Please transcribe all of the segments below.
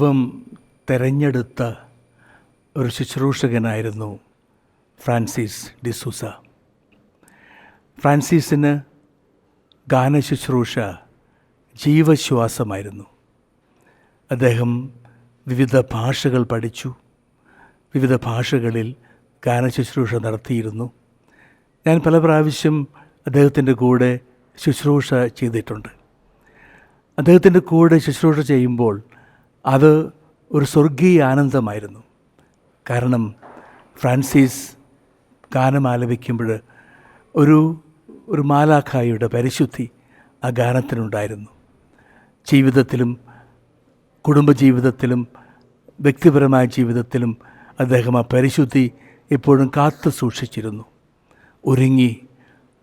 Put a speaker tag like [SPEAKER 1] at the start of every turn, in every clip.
[SPEAKER 1] ദൈവം തെരഞ്ഞെടുത്ത ഒരു ശുശ്രൂഷകനായിരുന്നു ഫ്രാൻസിസ് ഡിസൂസ ഫ്രാൻസിസിന് ഗാനശുശ്രൂഷ ജീവശ്വാസമായിരുന്നു. അദ്ദേഹം വിവിധ ഭാഷകൾ പഠിച്ചു. വിവിധ ഭാഷകളിൽ ഗാനശുശ്രൂഷ നടത്തിയിരുന്നു. ഞാൻ പല പ്രാവശ്യം അദ്ദേഹത്തിന്റെ കൂടെ ശുശ്രൂഷ ചെയ്തിട്ടുണ്ട്. അദ്ദേഹത്തിന്റെ കൂടെ ശുശ്രൂഷ ചെയ്യുമ്പോൾ അത് ഒരു സ്വർഗീയ ആനന്ദമായിരുന്നു. കാരണം ഫ്രാൻസിസ് ഗാനം ആലപിക്കുമ്പോൾ ഒരു ഒരു മാലാഖായിയുടെ പരിശുദ്ധി ആ ഗാനത്തിനുണ്ടായിരുന്നു. ജീവിതത്തിലും കുടുംബജീവിതത്തിലും വ്യക്തിപരമായ ജീവിതത്തിലും അദ്ദേഹം ആ പരിശുദ്ധി എപ്പോഴും കാത്തു സൂക്ഷിച്ചിരുന്നു. ഒരുങ്ങി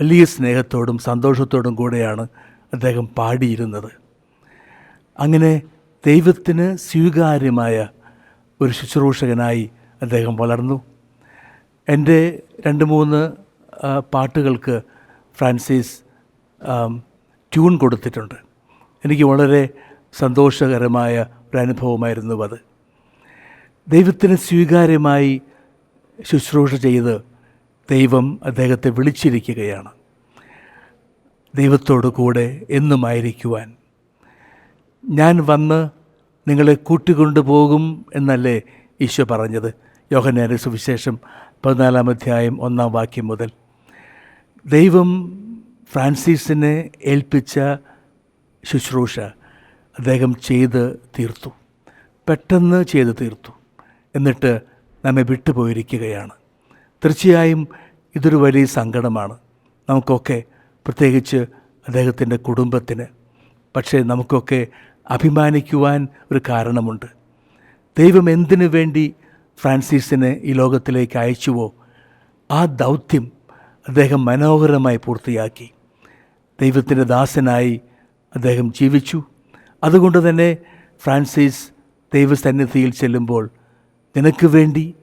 [SPEAKER 1] വലിയ സ്നേഹത്തോടും സന്തോഷത്തോടും കൂടെയാണ് അദ്ദേഹം പാടിയിരുന്നത്. അങ്ങനെ ദൈവത്തിന് സ്വീകാര്യമായ ഒരു ശുശ്രൂഷകനായി അദ്ദേഹം വളർന്നു. എന്റെ രണ്ട് മൂന്ന് പാട്ടുകൾക്ക് ഫ്രാൻസിസ് ട്യൂൺ കൊടുത്തിട്ടുണ്ട്. എനിക്ക് വളരെ സന്തോഷകരമായ ഒരു അനുഭവമായിരുന്നു അത്. ദൈവത്തിന് സ്വീകാര്യമായി ശുശ്രൂഷ ചെയ്ത് ദൈവം അദ്ദേഹത്തെ വിളിച്ചിരിക്കുകയാണ്. ദൈവത്തോടു കൂടെ എന്നുമായിരിക്കുവാൻ ഞാൻ വന്ന് നിങ്ങളെ കൂട്ടിക്കൊണ്ടു പോകും എന്നല്ലേ ഈശോ പറഞ്ഞത്. യോഹന്നാന്റെ സുവിശേഷം പതിനാലാം അധ്യായം ഒന്നാം വാക്യം മുതൽ. ദൈവം ഫ്രാൻസിസിനെ ഏൽപ്പിച്ച ശുശ്രൂഷ അദ്ദേഹം ചെയ്ത് തീർത്തു. പെട്ടെന്ന് ചെയ്ത് തീർത്തു. എന്നിട്ട് നമ്മെ വിട്ടുപോയിരിക്കുകയാണ്. തീർച്ചയായും ഇതൊരു വലിയ സങ്കടമാണ്. നമുക്കൊക്കെ പ്രത്യേകിച്ച് അദ്ദേഹത്തിന്റെ കുടുംബത്തിന്. പക്ഷേ നമുക്കൊക്കെ അഭിമാനിക്കുവാൻ ഒരു കാരണമുണ്ട്. ദൈവം എന്തിനു വേണ്ടി ഫ്രാൻസിസിനെ ഈ ലോകത്തിലേക്ക് അയച്ചുവോ ആ ദൗത്യം അദ്ദേഹം മനോഹരമായി പൂർത്തിയാക്കി. ദൈവത്തിന്റെ ദാസനായി അദ്ദേഹം ജീവിച്ചു. അതുകൊണ്ട് തന്നെ ഫ്രാൻസിസ് ദൈവസന്നിധിയിൽ ചെല്ലുമ്പോൾ നിനക്ക് വേണ്ടി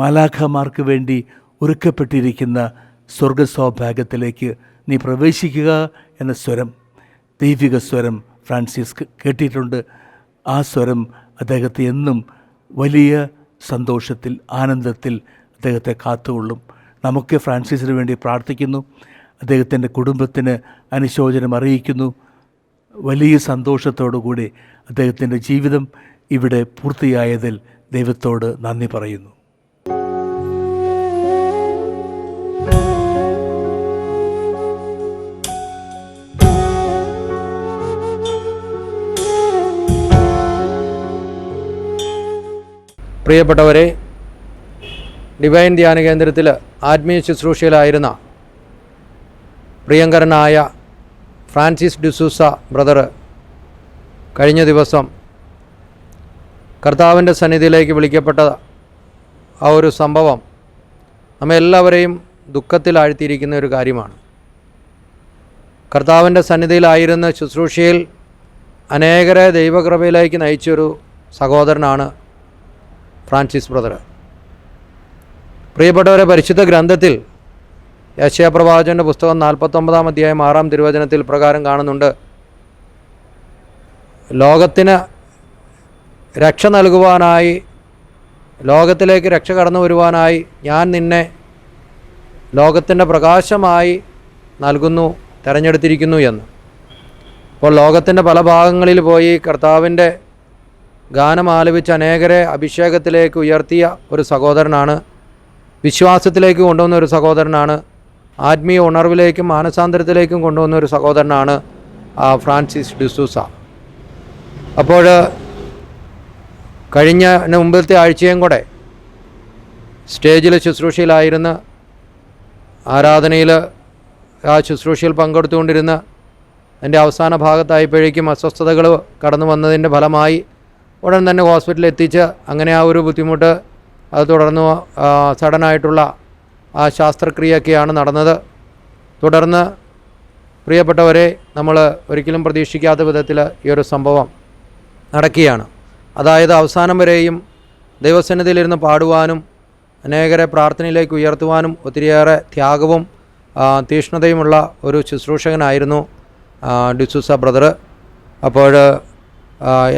[SPEAKER 1] മാലാഖമാർക്ക് വേണ്ടി ഒരുക്കപ്പെട്ടിരിക്കുന്ന സ്വർഗസൗഭാഗ്യത്തിലേക്ക് നീ പ്രവേശിക്കുക എന്ന സ്വരം ദൈവിക സ്വരം ഫ്രാൻസിസ് കേട്ടിട്ടുണ്ട്. ആ സ്വരം അദ്ദേഹത്തെ എന്നും വലിയ സന്തോഷത്തിൽ ആനന്ദത്തിൽ അദ്ദേഹത്തെ കാത്തുകൊള്ളും. നമുക്ക് ഫ്രാൻസിസിന് വേണ്ടി പ്രാർത്ഥിക്കുന്നു. അദ്ദേഹത്തിന്റെ കുടുംബത്തിന് അനുശോചനം അറിയിക്കുന്നു. വലിയ സന്തോഷത്തോടുകൂടി അദ്ദേഹത്തിന്റെ ജീവിതം ഇവിടെ പൂർത്തിയായതിൽ ദൈവത്തോട് നന്ദി പറയുന്നു.
[SPEAKER 2] പ്രിയപ്പെട്ടവരെ ഡിവൈൻ ധ്യാന കേന്ദ്രത്തിൽ ആത്മീയ ശുശ്രൂഷയിലായിരുന്ന പ്രിയങ്കരനായ ഫ്രാൻസിസ് ഡിസൂസ ബ്രദർ കഴിഞ്ഞ ദിവസം കർത്താവിന്റെ സന്നിധിയിലേക്ക് വിളിക്കപ്പെട്ട ആ ഒരു സംഭവം നമ്മെല്ലാവരെയും എല്ലാവരെയും ദുഃഖത്തിലാഴ്ത്തിയിരിക്കുന്ന ഒരു കാര്യമാണ്. കർത്താവിന്റെ സന്നിധിയിലായിരുന്ന ശുശ്രൂഷയിൽ അനേകരെ ദൈവകൃപയിലേക്ക് നയിച്ചൊരു സഹോദരനാണ് ഫ്രാൻസിസ് ബ്രദർ പ്രിയപ്പെട്ടവരെ പരിശുദ്ധ ഗ്രന്ഥത്തിൽ യശയപ്രവാചന്റെ പുസ്തകം നാൽപ്പത്തൊമ്പതാം അധ്യായം ആറാം തിരുവചനത്തിൽ പ്രകാരം കാണുന്നുണ്ട്. ലോകത്തിന് രക്ഷ നൽകുവാനായി ലോകത്തിലേക്ക് രക്ഷ കടന്നു വരുവാനായി ഞാൻ നിന്നെ ലോകത്തിന്റെ പ്രകാശമായി നൽകുന്നു തിരഞ്ഞെടുത്തിരിക്കുന്നു എന്ന്. അപ്പോൾ ലോകത്തിന്റെ പല ഭാഗങ്ങളിൽ പോയി കർത്താവിന്റെ ഗാനം ആലപിച്ച് അനേകരെ അഭിഷേകത്തിലേക്ക് ഉയർത്തിയ ഒരു സഹോദരനാണ്. വിശ്വാസത്തിലേക്ക് കൊണ്ടുവന്ന ഒരു സഹോദരനാണ്. ആത്മീയ ഉണർവിലേക്കും മാനസാന്തരത്തിലേക്കും കൊണ്ടുവന്ന ഒരു സഹോദരനാണ് ഫ്രാൻസിസ് ഡിസൂസ അപ്പോൾ കഴിഞ്ഞ മുമ്പത്തെ ആഴ്ചയും കൂടെ സ്റ്റേജിൽ ശുശ്രൂഷയിലായിരുന്ന ആരാധനയിൽ ആ ശുശ്രൂഷയിൽ പങ്കെടുത്തുകൊണ്ടിരുന്ന എന്റെ അവസാന ഭാഗത്തായപ്പോഴേക്കും അസ്വസ്ഥതകൾ കടന്നു വന്നതിന്റെ ഫലമായി ഉടൻ തന്നെ ഹോസ്പിറ്റലിൽ എത്തിച്ച് അങ്ങനെ ആ ഒരു ബുദ്ധിമുട്ട് അത് തുടർന്ന് സഡനായിട്ടുള്ള ആ ശാസ്ത്രക്രിയയൊക്കെയാണ് നടന്നത്. തുടർന്ന് പ്രിയപ്പെട്ടവരെ നമ്മൾ ഒരിക്കലും പ്രതീക്ഷിക്കാത്ത വിധത്തിൽ ഈ ഒരു സംഭവം നടക്കുകയാണ്. അതായത് അവസാനം വരെയും ദൈവസന്നിധിയിലിരുന്ന് പാടുവാനും അനേകരെ പ്രാർത്ഥനയിലേക്ക് ഉയർത്തുവാനും ഒത്തിരിയേറെ ത്യാഗവും തീഷ്ണതയുമുള്ള ഒരു ശുശ്രൂഷകനായിരുന്നു ഡിസൂസ ബ്രദർ അപ്പോൾ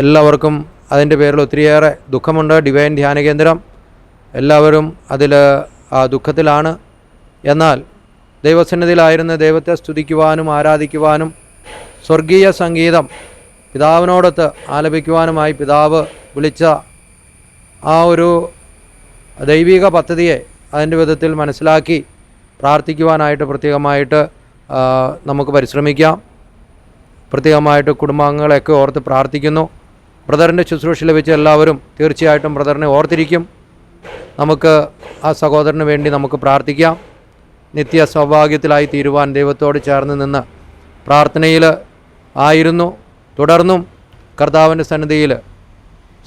[SPEAKER 2] എല്ലാവർക്കും അതിന്റെ പേരിൽ ഒത്തിരിയേറെ ദുഃഖമുണ്ട്. ഡിവൈൻ ധ്യാന കേന്ദ്രം എല്ലാവരും അതിൽ ആ ദുഃഖത്തിലാണ്. എന്നാൽ ദൈവസന്നിധിയിലായിരുന്ന ദൈവത്തെ സ്തുതിക്കുവാനും ആരാധിക്കുവാനും സ്വർഗീയ സംഗീതം പിതാവിനോടൊത്ത് ആലപിക്കുവാനുമായി പിതാവ് വിളിച്ച ആ ഒരു ദൈവിക പദ്ധതിയെ അതിന്റെ വിധത്തിൽ മനസ്സിലാക്കി പ്രാർത്ഥിക്കുവാനായിട്ട് പ്രത്യേകമായിട്ട് നമുക്ക് പരിശ്രമിക്കാം. പ്രത്യേകമായിട്ട് കുടുംബാംഗങ്ങളെയൊക്കെ ഓർത്ത് പ്രാർത്ഥിക്കുന്നു. ബ്രദറിന്റെ ശുശ്രൂഷ ലഭിച്ച എല്ലാവരും തീർച്ചയായിട്ടും ബ്രദറിനെ ഓർത്തിരിക്കും. നമുക്ക് ആ സഹോദരന് വേണ്ടി നമുക്ക് പ്രാർത്ഥിക്കാം. നിത്യ സൗഭാഗ്യത്തിലായി തീരുവാൻ ദൈവത്തോട് ചേർന്ന് നിന്ന് പ്രാർത്ഥനയിൽ ആയിരുന്നു. തുടർന്നും കർത്താവിന്റെ സന്നിധിയിൽ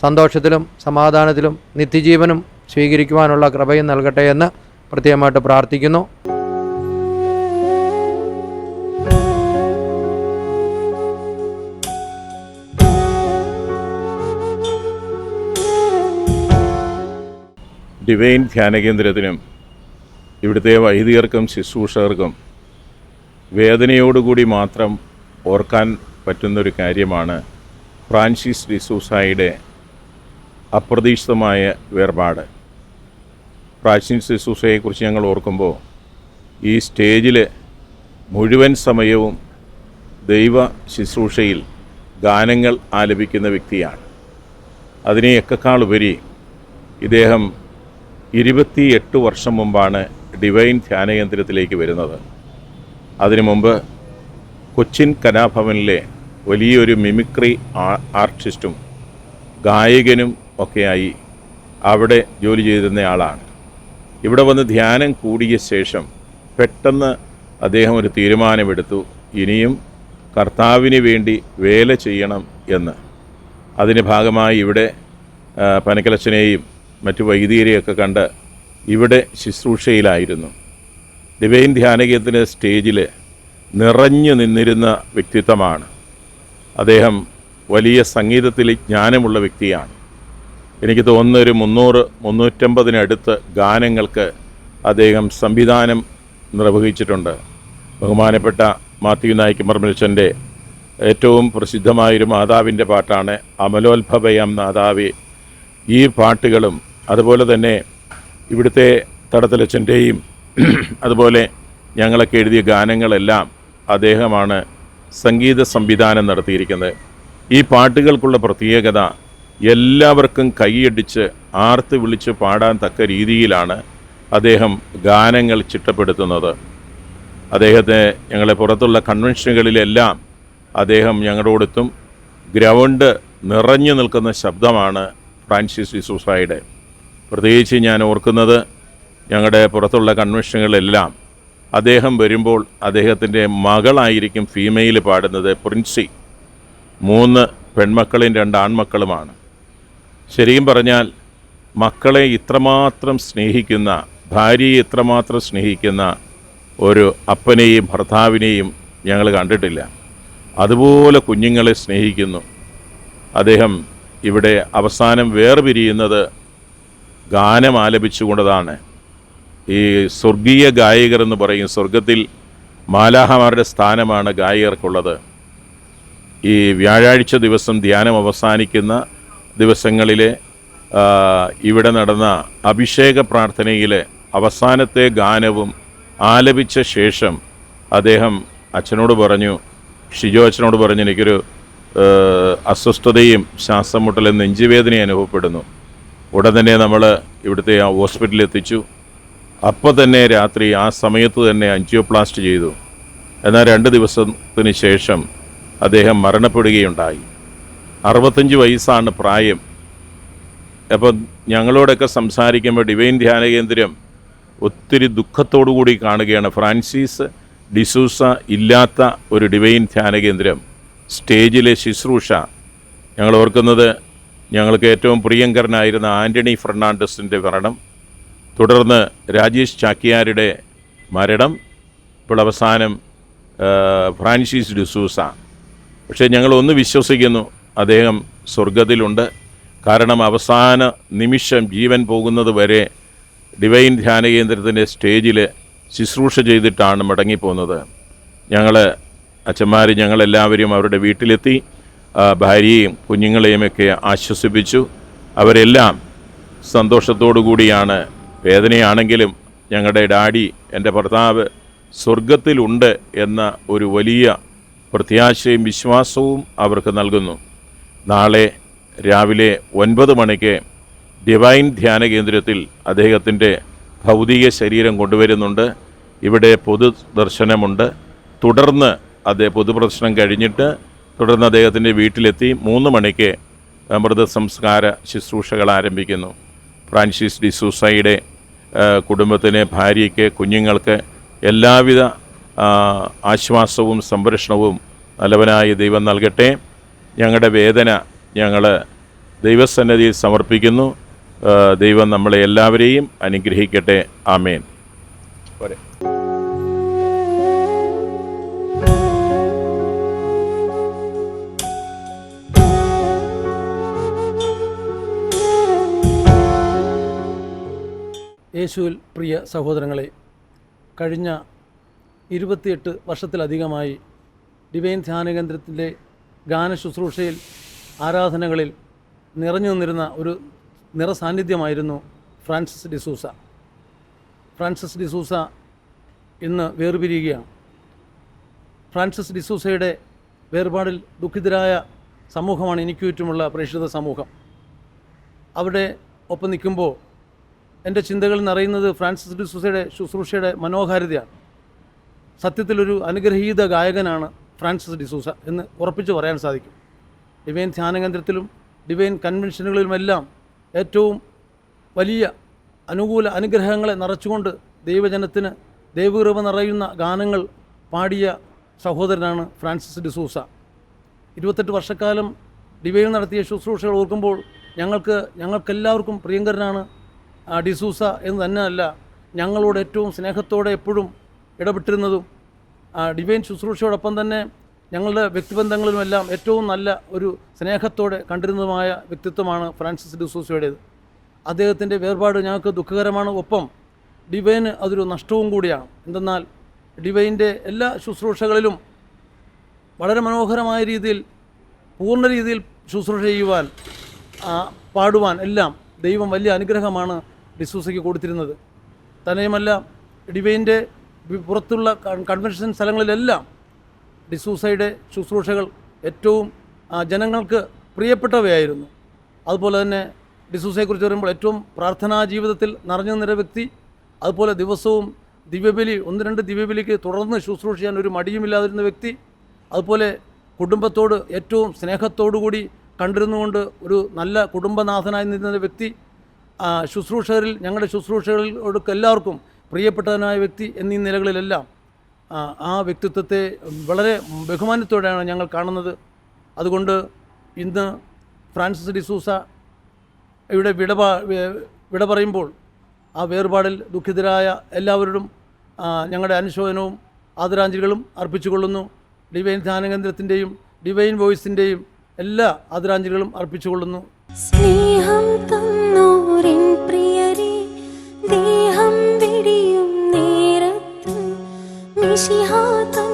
[SPEAKER 2] സന്തോഷത്തിലും സമാധാനത്തിലും നിത്യജീവനും സ്വീകരിക്കുവാനുള്ള കൃപയും നൽകട്ടെ എന്ന് പ്രത്യേകമായിട്ട് പ്രാർത്ഥിക്കുന്നു.
[SPEAKER 3] ഡിവൈൻ ധ്യാനകേന്ദ്രത്തിനും ഇവിടുത്തെ വൈദികർക്കും ശുശ്രൂഷകർക്കും വേദനയോടുകൂടി മാത്രം ഓർക്കാൻ പറ്റുന്നൊരു കാര്യമാണ് ഫ്രാൻസിസ് ഡിസൂസായുടെ അപ്രതീക്ഷിതമായ വേർപാട്. ഫ്രാൻസിസ് ഡിസൂസയെക്കുറിച്ച് ഞങ്ങൾ ഓർക്കുമ്പോൾ ഈ സ്റ്റേജിൽ മുഴുവൻ സമയവും ദൈവ ശുശ്രൂഷയിൽ ഗാനങ്ങൾ ആലപിക്കുന്ന വ്യക്തിയാണ്. അതിനെയൊക്കെക്കാളുപരി ഇദ്ദേഹം ഇരുപത്തിയെട്ട് വർഷം മുമ്പാണ് ഡിവൈൻ ധ്യാനകേന്ദ്രത്തിലേക്ക് വരുന്നത്. അതിനു മുമ്പ് കൊച്ചിൻ കലാഭവനിലെ വലിയൊരു മിമിക്രി ആർട്ടിസ്റ്റും ഗായകനും ഒക്കെയായി അവിടെ ജോലി ചെയ്തിരുന്നയാളാണ് ഇവിടെ വന്ന് ധ്യാനം കൂടിയ ശേഷം പെട്ടെന്ന് അദ്ദേഹം ഒരു തീരുമാനമെടുത്തു ഇനിയും കർത്താവിന് വേണ്ടി വേല ചെയ്യണം എന്ന്. അതിന്റെ ഭാഗമായി ഇവിടെ പനക്കലച്ചനെയും മറ്റു വൈദികരെയൊക്കെ കണ്ട് ഇവിടെ ശുശ്രൂഷയിലായിരുന്നു. ഡിവൈൻ ധ്യാനകേന്ദ്രത്തിന്റെ സ്റ്റേജിൽ നിറഞ്ഞു നിന്നിരുന്ന വ്യക്തിത്വമാണ്. അദ്ദേഹം വലിയ സംഗീതത്തിൽ ജ്ഞാനമുള്ള വ്യക്തിയാണ്. എനിക്ക് തോന്നുന്ന ഒരു മുന്നൂറ് മുന്നൂറ്റമ്പതിനടുത്ത് ഗാനങ്ങൾക്ക് അദ്ദേഹം സംവിധാനം നിർവഹിച്ചിട്ടുണ്ട്. ബഹുമാനപ്പെട്ട മാത്യു നായിക്ക് മർമലച്ചന്റെ ഏറ്റവും പ്രസിദ്ധമായൊരു മാതാവിന്റെ പാട്ടാണ് അമലോത്ഭവയം നാദാവി. ഈ പാട്ടുകളും അതുപോലെ തന്നെ ഇവിടുത്തെ തടത്തലച്ചന്റെയും അതുപോലെ ഞങ്ങളൊക്കെ എഴുതിയ ഗാനങ്ങളെല്ലാം അദ്ദേഹമാണ് സംഗീത സംവിധാനം നടത്തിയിരിക്കുന്നത്. ഈ പാട്ടുകൾക്കുള്ള പ്രത്യേകത എല്ലാവർക്കും കൈയടിച്ച് ആർത്ത് വിളിച്ച് പാടാൻ തക്ക രീതിയിലാണ് അദ്ദേഹം ഗാനങ്ങൾ ചിട്ടപ്പെടുത്തുന്നത്. അദ്ദേഹത്തെ ഞങ്ങളെ പുറത്തുള്ള കൺവെൻഷനുകളിലെല്ലാം അദ്ദേഹം ഞങ്ങളോടൊത്തും. ഗ്രൗണ്ട് നിറഞ്ഞു നിൽക്കുന്ന ശബ്ദമാണ് ഫ്രാൻസിസ് ഡിസൂസായുടെ. പ്രത്യേകിച്ച് ഞാൻ ഓർക്കുന്നത് ഞങ്ങളുടെ പുറത്തുള്ള കൺവെൻഷനുകളെല്ലാം അദ്ദേഹം വരുമ്പോൾ അദ്ദേഹത്തിന്റെ മകളായിരിക്കും ഫീമെയിൽ പാടുന്നത് പ്രിൻസി. മൂന്ന് പെൺമക്കളും രണ്ട് ആൺമക്കളുമാണ്. ശരിക്കും പറഞ്ഞാൽ മക്കളെ ഇത്രമാത്രം സ്നേഹിക്കുന്ന ഭാര്യയെ ഇത്രമാത്രം സ്നേഹിക്കുന്ന ഒരു അപ്പനെയും ഭർത്താവിനെയും ഞങ്ങൾ കണ്ടിട്ടില്ല. അതുപോലെ കുഞ്ഞുങ്ങളെ സ്നേഹിക്കുന്നു. അദ്ദേഹം ഇവിടെ അവസാനം വേർപിരിയുന്നത് ഗാനം ആലപിച്ചുകൊണ്ടതാണ്. ഈ സ്വർഗീയ ഗായകർ എന്ന് പറയും സ്വർഗത്തിൽ മാലാഹമാരുടെ സ്ഥാനമാണ് ഗായകർക്കുള്ളത്. ഈ വ്യാഴാഴ്ച ദിവസം ധ്യാനം അവസാനിക്കുന്ന ദിവസങ്ങളിലെ ഇവിടെ നടന്ന അഭിഷേക പ്രാർത്ഥനയിലെ അവസാനത്തെ ഗാനവും ആലപിച്ച ശേഷം അദ്ദേഹം അച്ഛനോട് പറഞ്ഞു ഷിജോ അച്ഛനോട് പറഞ്ഞു എനിക്കൊരു അസ്വസ്ഥതയും ശ്വാസം മുട്ടലും നെഞ്ചുവേദനയും അനുഭവപ്പെടുന്നു. ഉടൻ തന്നെ നമ്മൾ ഇവിടുത്തെ ആ ഹോസ്പിറ്റലിൽ എത്തിച്ചു. അപ്പോൾ തന്നെ രാത്രി ആ സമയത്ത് തന്നെ അഞ്ചിയോപ്ലാസ്റ്റ് ചെയ്തു. എന്നാൽ രണ്ട് ദിവസത്തിന് ശേഷം അദ്ദേഹം മരണപ്പെടുകയുണ്ടായി. അറുപത്തഞ്ച് വയസ്സാണ് പ്രായം. അപ്പം ഞങ്ങളോടൊക്കെ സംസാരിക്കുമ്പോൾ ഡിവൈൻ ധ്യാന കേന്ദ്രം ഒത്തിരി ദുഃഖത്തോടു കൂടി കാണുകയാണ്. ഫ്രാൻസിസ് ഡിസൂസ ഇല്ലാത്ത ഒരു ഡിവൈൻ ധ്യാന കേന്ദ്രം. സ്റ്റേജിലെ ശുശ്രൂഷ. ഞങ്ങൾ ഓർക്കുന്നത് ഞങ്ങൾക്ക് ഏറ്റവും പ്രിയങ്കരനായിരുന്ന ആന്റണി ഫെർണാണ്ടസിന്റെ മരണം തുടർന്ന് രാജേഷ് ചാക്യാരുടെ മരണം ഇപ്പോൾ അവസാനം ഫ്രാൻസിസ് ഡിസൂസ. പക്ഷേ ഞങ്ങളൊന്ന് വിശ്വസിക്കുന്നു അദ്ദേഹം സ്വർഗത്തിലുണ്ട് കാരണം അവസാന നിമിഷം ജീവൻ പോകുന്നത് വരെ ഡിവൈൻ ധ്യാന കേന്ദ്രത്തിന്റെ സ്റ്റേജിൽ ശുശ്രൂഷ ചെയ്തിട്ടാണ് മടങ്ങിപ്പോകുന്നത് ഞങ്ങൾ അച്ഛന്മാർ ഞങ്ങളെല്ലാവരും അവരുടെ വീട്ടിലെത്തി. ആ, ഭാര്യയെയും കുഞ്ഞുങ്ങളെയുമൊക്കെ ആശ്വസിപ്പിച്ചു. അവരെല്ലാം സന്തോഷത്തോടു കൂടിയാണ് വേദനയാണെങ്കിലും ഞങ്ങളുടെ ഡാഡി എന്റെ ഭർത്താവ് സ്വർഗത്തിലുണ്ട് എന്ന ഒരു വലിയ പ്രത്യാശയും വിശ്വാസവും അവർക്ക് നൽകുന്നു. നാളെ രാവിലെ ഒൻപത് മണിക്ക് ഡിവൈൻ ധ്യാന കേന്ദ്രത്തിൽ അദ്ദേഹത്തിന്റെ ഭൗതിക ശരീരം കൊണ്ടുവരുന്നുണ്ട്. ഇവിടെ പൊതു ദർശനമുണ്ട് തുടർന്ന് അദ്ദേഹം പൊതുപ്രദർശനം കഴിഞ്ഞിട്ട് തുടർന്ന് അദ്ദേഹത്തിന്റെ വീട്ടിലെത്തി മൂന്ന് മണിക്ക് മൃതസംസ്കാര ശുശ്രൂഷകൾ ആരംഭിക്കുന്നു. ഫ്രാൻസിസ് ഡിസൂസയുടെ കുടുംബത്തിന് ഭാര്യയ്ക്ക് കുഞ്ഞുങ്ങൾക്ക് എല്ലാവിധ ആശ്വാസവും സംരക്ഷണവും നല്ലവനായ ദൈവം നൽകട്ടെ. ഞങ്ങളുടെ വേദന ഞങ്ങൾ ദൈവസന്നിധിയിൽ സമർപ്പിക്കുന്നു. ദൈവം നമ്മളെ എല്ലാവരെയും അനുഗ്രഹിക്കട്ടെ. ആമേൻ. പോരെ.
[SPEAKER 4] യേശുവിൽ പ്രിയ സഹോദരങ്ങളെ കഴിഞ്ഞ ഇരുപത്തിയെട്ട് വർഷത്തിലധികമായി ഡിവൈൻ ധ്യാനകേന്ദ്രത്തിന്റെ ഗാന ശുശ്രൂഷയിൽ ആരാധനകളിൽ നിറഞ്ഞു നിന്നിരുന്ന ഒരു നിറസാന്നിധ്യമായിരുന്നു ഫ്രാൻസിസ് ഡിസൂസ ഫ്രാൻസിസ് ഡിസൂസ ഇന്ന് വേർപിരിയുകയാണ്. ഫ്രാൻസിസ് ഡിസൂസയുടെ വേർപാടിൽ ദുഃഖിതരായ സമൂഹമാണ് എനിക്ക് ചുറ്റുമുള്ള പ്രേക്ഷിത സമൂഹം. അവിടെ ഒപ്പം നിൽക്കുമ്പോൾ എന്റെ ചിന്തകളിൽ നിറയുന്നത് ഫ്രാൻസിസ് ഡിസൂസയുടെ ശുശ്രൂഷയുടെ മനോഹാരിതയാണ്. സത്യത്തിലൊരു അനുഗ്രഹീത ഗായകനാണ് ഫ്രാൻസിസ് ഡിസൂസ എന്ന് ഉറപ്പിച്ച് പറയാൻ സാധിക്കും. ഡിവൈൻ ധ്യാനകേന്ദ്രത്തിലും ഡിവൈൻ കൺവെൻഷനുകളിലുമെല്ലാം ഏറ്റവും വലിയ അനുകൂല അനുഗ്രഹങ്ങളെ നിറച്ചുകൊണ്ട് ദൈവജനത്തിന് ദൈവകൃപ നിറയുന്ന ഗാനങ്ങൾ പാടിയ സഹോദരനാണ് ഫ്രാൻസിസ് ഡിസൂസ ഇരുപത്തെട്ട് വർഷക്കാലം ഡിവൈൻ നടത്തിയ ശുശ്രൂഷകൾ ഓർക്കുമ്പോൾ ഞങ്ങൾക്ക് ഞങ്ങൾക്കെല്ലാവർക്കും പ്രിയങ്കരനാണ് ഡിസൂസ എന്ന് തന്നെയല്ല ഞങ്ങളോട് ഏറ്റവും സ്നേഹത്തോടെ എപ്പോഴും ഇടപെട്ടിരുന്നതും ഡിവൈൻ ശുശ്രൂഷയോടൊപ്പം തന്നെ ഞങ്ങളുടെ വ്യക്തിബന്ധങ്ങളിലുമെല്ലാം ഏറ്റവും നല്ല ഒരു സ്നേഹത്തോടെ കണ്ടിരുന്നതുമായ വ്യക്തിത്വമാണ് ഫ്രാൻസിസ് ഡിസൂസയുടേത് അദ്ദേഹത്തിന്റെ വേർപാട് ഞങ്ങൾക്ക് ദുഃഖകരമാണ്. ഒപ്പം ഡിവൈന് അതൊരു നഷ്ടവും കൂടിയാണ്. എന്തെന്നാൽ ഡിവൈന്റെ എല്ലാ ശുശ്രൂഷകളിലും വളരെ മനോഹരമായ രീതിയിൽ പൂർണ രീതിയിൽ ശുശ്രൂഷ ചെയ്യുവാൻ പാടുവാൻ എല്ലാം ദൈവം വലിയ അനുഗ്രഹമാണ് ഡിസൂസയ്ക്ക് കൊടുത്തിരുന്നത്. തന്നെയുമല്ല ഡിവൈന്റെ പുറത്തുള്ള കൺ- കൺവെൻഷൻ സ്ഥലങ്ങളിലെല്ലാം ഡിസൂസയുടെ ശുശ്രൂഷകൾ ഏറ്റവും ജനങ്ങൾക്ക് പ്രിയപ്പെട്ടവയായിരുന്നു. അതുപോലെ തന്നെ ഡിസൂസയെക്കുറിച്ച് പറയുമ്പോൾ ഏറ്റവും പ്രാർത്ഥനാ ജീവിതത്തിൽ നിറഞ്ഞു നിന്ന വ്യക്തി അതുപോലെ ദിവസവും ദിവ്യബലി ഒന്ന് രണ്ട് ദിവ്യബലിക്ക് തുടർന്ന് ശുശ്രൂഷ ചെയ്യാൻ ഒരു മടിയുമില്ലാതിരുന്ന വ്യക്തി അതുപോലെ കുടുംബത്തോട് ഏറ്റവും സ്നേഹത്തോടു കൂടി കണ്ടിരുന്നുകൊണ്ട് ഒരു നല്ല കുടുംബനാഥനായി നിന്ന വ്യക്തി ശുശ്രൂഷകരിൽ ഞങ്ങളുടെ ശുശ്രൂഷകളോടൊക്കെ എല്ലാവർക്കും പ്രിയപ്പെട്ടവനായ വ്യക്തി എന്നീ നിലകളിലെല്ലാം ആ, വ്യക്തിത്വത്തെ വളരെ ബഹുമാനത്തോടെയാണ് ഞങ്ങൾ കാണുന്നത്. അതുകൊണ്ട് ഇന്ന് ഫ്രാൻസിസ് ഡിസൂസ ഇവിടെ വിട പ- വിട പറയുമ്പോൾ ആ വേർപാടിൽ ദുഃഖിതരായ എല്ലാവരോടും ഞങ്ങളുടെ അനുശോചനവും ആദരാഞ്ജലികളും അർപ്പിച്ചുകൊള്ളുന്നു. ഡിവൈൻ ധ്യാനകേന്ദ്രത്തിന്റെയും ഡിവൈൻ വോയിസിന്റെയും എല്ലാ ആദരാഞ്ജലികളും അർപ്പിച്ചുകൊള്ളുന്നു.
[SPEAKER 5] സ്നേഹം തന്നോരിൻ പ്രിയരെ ദേഹം വെടിയും നേരത്ത് മിശിഹാത്ത